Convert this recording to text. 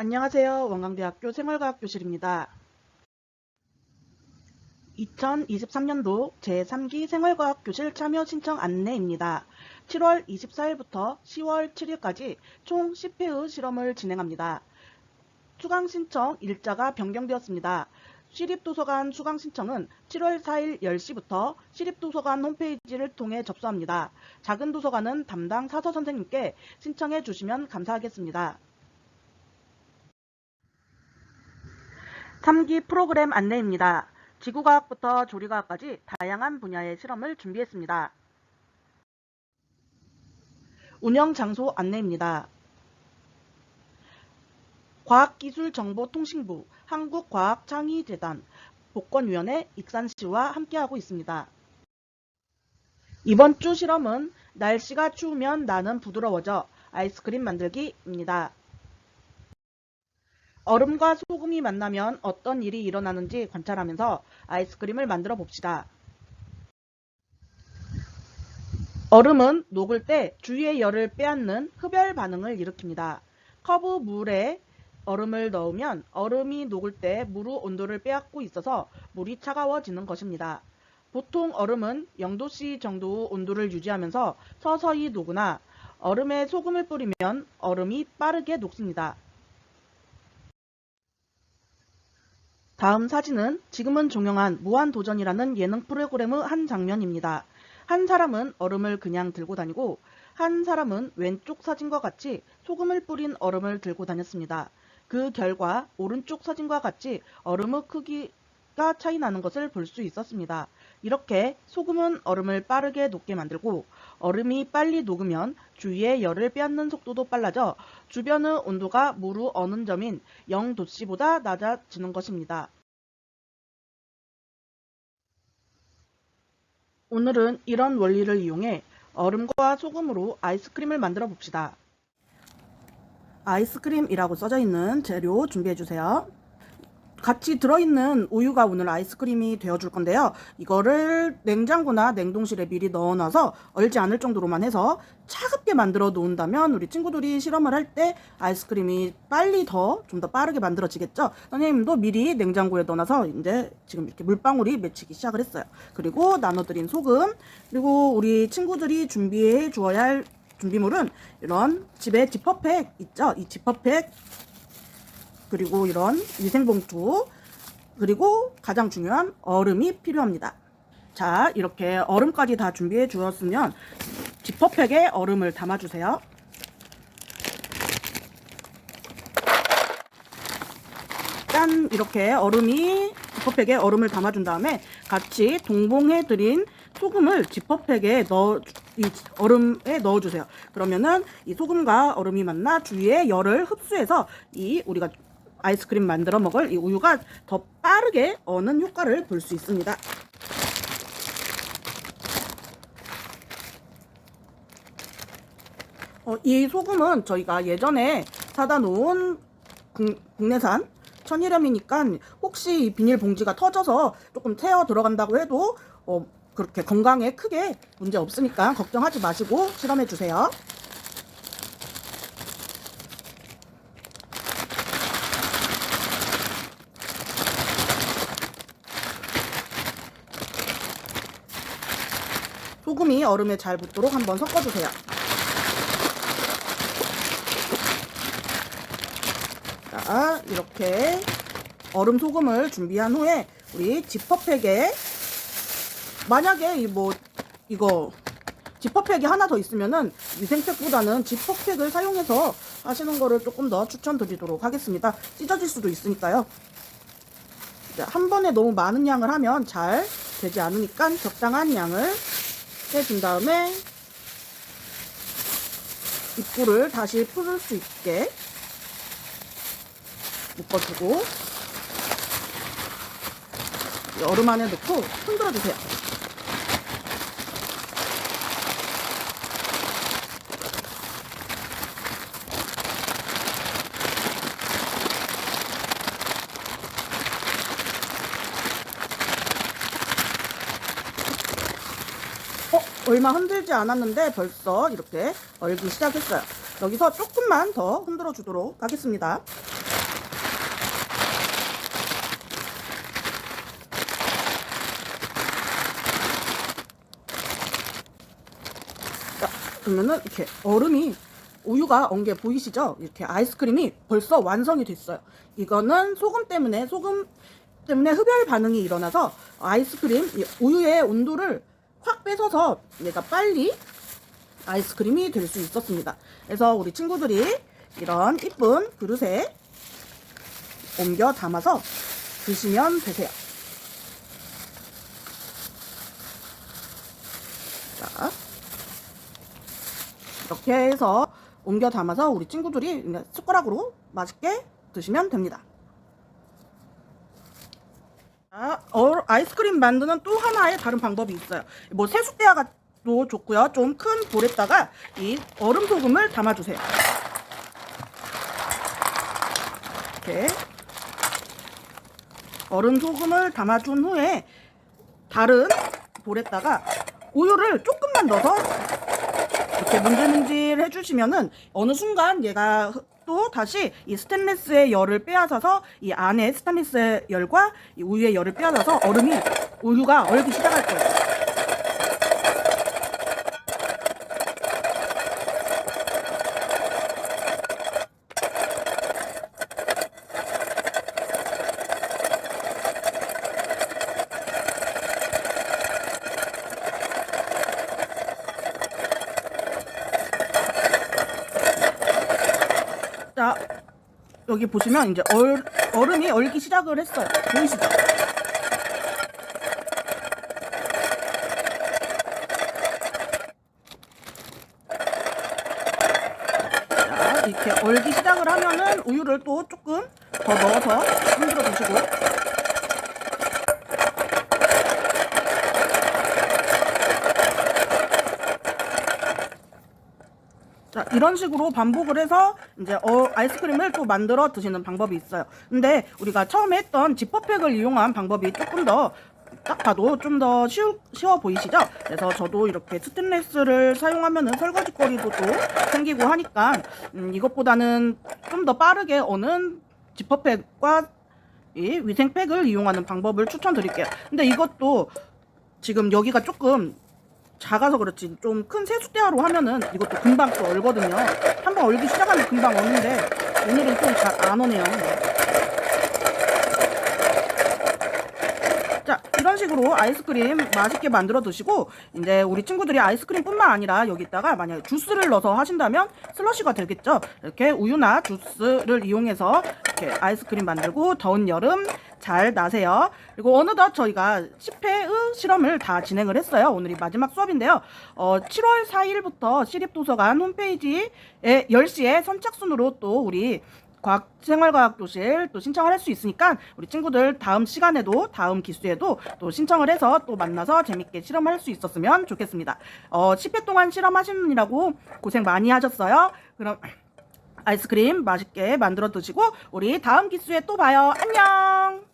안녕하세요. 원광대학교 생활과학 교실입니다. 2023년도 제3기 생활과학 교실 참여 신청 안내입니다. 7월 24일부터 10월 7일까지 총 10회의 실험을 진행합니다. 수강 신청 일자가 변경되었습니다. 시립도서관 수강 신청은 7월 4일 10시부터 시립도서관 홈페이지를 통해 접수합니다. 작은 도서관은 담당 사서 선생님께 신청해 주시면 감사하겠습니다. 3기 프로그램 안내입니다. 지구과학부터 조리과학까지 다양한 분야의 실험을 준비했습니다. 운영 장소 안내입니다. 과학기술정보통신부, 한국과학창의재단, 복권위원회 익산시와 함께하고 있습니다. 이번 주 실험은 날씨가 추우면 나는 부드러워져 아이스크림 만들기입니다. 얼음과 소금이 만나면 어떤 일이 일어나는지 관찰하면서 아이스크림을 만들어 봅시다. 얼음은 녹을 때 주위의 열을 빼앗는 흡열 반응을 일으킵니다. 컵의 물에 얼음을 넣으면 얼음이 녹을 때 물의 온도를 빼앗고 있어서 물이 차가워지는 것입니다. 보통 얼음은 0도씨 정도의 온도를 유지하면서 서서히 녹으나 얼음에 소금을 뿌리면 얼음이 빠르게 녹습니다. 다음 사진은 지금은 종영한 무한도전이라는 예능 프로그램의 한 장면입니다. 한 사람은 얼음을 그냥 들고 다니고 한 사람은 왼쪽 사진과 같이 소금을 뿌린 얼음을 들고 다녔습니다. 그 결과 오른쪽 사진과 같이 얼음의 크기가 차이 나는 것을 볼 수 있었습니다. 이렇게 소금은 얼음을 빠르게 녹게 만들고 얼음이 빨리 녹으면 주위의 열을 빼앗는 속도도 빨라져 주변의 온도가 물의 어는 점인 0도씨보다 낮아지는 것입니다. 오늘은 이런 원리를 이용해 얼음과 소금으로 아이스크림을 만들어 봅시다. 아이스크림이라고 써져 있는 재료 준비해 주세요. 같이 들어있는 우유가 오늘 아이스크림이 되어줄 건데요. 이거를 냉장고나 냉동실에 미리 넣어놔서 얼지 않을 정도로만 해서 차갑게 만들어 놓은다면 우리 친구들이 실험을 할 때 아이스크림이 빨리 더좀더 빠르게 만들어지겠죠. 선생님도 미리 냉장고에 넣어놔서 이제 지금 이렇게 물방울이 맺히기 시작을 했어요. 그리고 나눠드린 소금 그리고 우리 친구들이 준비해 주어야 할 준비물은 이런 집에 지퍼팩 있죠? 이 지퍼팩 그리고 이런 위생봉투 그리고 가장 중요한 얼음이 필요합니다. 자 이렇게 얼음까지 다 준비해 주었으면 지퍼팩에 얼음을 담아주세요. 짠 이렇게 얼음이 지퍼팩에 얼음을 담아준 다음에 같이 동봉해 드린 소금을 지퍼팩에 넣어 이 얼음에 넣어주세요. 그러면은 이 소금과 얼음이 만나 주위에 열을 흡수해서 이 우리가 아이스크림 만들어 먹을 이 우유가 더 빠르게 어는 효과를 볼 수 있습니다. 어, 이 소금은 저희가 예전에 사다 놓은 국, 국내산 천일염이니까 혹시 이 비닐봉지가 터져서 조금 태워 들어간다고 해도 어, 그렇게 건강에 크게 문제 없으니까 걱정하지 마시고 실험해 주세요. 소금이 얼음에 잘 붙도록 한번 섞어주세요. 자, 이렇게 얼음 소금을 준비한 후에 우리 지퍼팩에 만약에 이 뭐 이거 지퍼팩이 하나 더 있으면은 위생팩보다는 지퍼팩을 사용해서 하시는 거를 조금 더 추천드리도록 하겠습니다. 찢어질 수도 있으니까요. 한 번에 너무 많은 양을 하면 잘 되지 않으니까 적당한 양을 해준 다음에 입구를 다시 풀을 수 있게 묶어주고 얼음 안에 넣고 흔들어 주세요. 얼마 흔들지 않았는데 벌써 이렇게 얼기 시작했어요. 여기서 조금만 더 흔들어 주도록 하겠습니다. 자, 그러면은 이렇게 얼음이 우유가 언게 보이시죠? 이렇게 아이스크림이 벌써 완성이 됐어요. 이거는 소금 때문에 소금 때문에 흡열 반응이 일어나서 아이스크림 우유의 온도를 확 뺏어서 얘가 빨리 아이스크림이 될 수 있었습니다. 그래서 우리 친구들이 이런 이쁜 그릇에 옮겨 담아서 드시면 되세요. 자, 이렇게 해서 옮겨 담아서 우리 친구들이 숟가락으로 맛있게 드시면 됩니다. 자, 어, 아이스크림 만드는 또 하나의 다른 방법이 있어요. 뭐 세숫대야도 좋고요. 좀 큰 볼에다가 이 얼음 소금을 담아주세요. 이렇게 얼음 소금을 담아준 후에 다른 볼에다가 우유를 조금만 넣어서 이렇게 문질문질 해주시면은 어느 순간 얘가 또 다시 이 스테인리스의 열을 빼앗아서 이 안에 스테인리스의 열과 이 우유의 열을 빼앗아서 얼음이 우유가 얼기 시작할 거예요. 자, 여기 보시면 이제 얼, 얼음이 얼기 시작을 했어요. 보이시죠? 자, 이렇게 얼기 시작을 하면은 우유를 또 조금 더 넣어서 흔들어 주시고. 이런 식으로 반복을 해서 이제 어, 아이스크림을 또 만들어 드시는 방법이 있어요. 근데 우리가 처음에 했던 지퍼팩을 이용한 방법이 조금 더 딱 봐도 좀 더 쉬워 보이시죠? 그래서 저도 이렇게 스테인레스를 사용하면은 설거지 거리도 또 생기고 하니까 음, 이것보다는 좀 더 빠르게 어는 지퍼팩과 이 위생팩을 이용하는 방법을 추천드릴게요. 근데 이것도 지금 여기가 조금 작아서 그렇지 좀 큰 세숫대야로 하면은 이것도 금방 또 얼거든요. 한번 얼기 시작하면 금방 얼는데 오늘은 좀 잘 안 오네요. 자 이런 식으로 아이스크림 맛있게 만들어 드시고 이제 우리 친구들이 아이스크림뿐만 아니라 여기다가 만약에 주스를 넣어서 하신다면 슬러시가 되겠죠. 이렇게 우유나 주스를 이용해서 이렇게 아이스크림 만들고 더운 여름 잘 나세요. 그리고 어느덧 저희가 10회의 실험을 다 진행을 했어요. 오늘이 마지막 수업인데요. 어, 7월 4일부터 시립도서관 홈페이지에 10시에 선착순으로 또 우리 과학 생활과학 교실 또 신청을 할 수 있으니까 우리 친구들 다음 시간에도 다음 기수에도 또 신청을 해서 또 만나서 재밌게 실험할 수 있었으면 좋겠습니다. 어, 10회 동안 실험하시느라고 고생 많이 하셨어요. 그럼 아이스크림 맛있게 만들어 드시고 우리 다음 기수에 또 봐요. 안녕.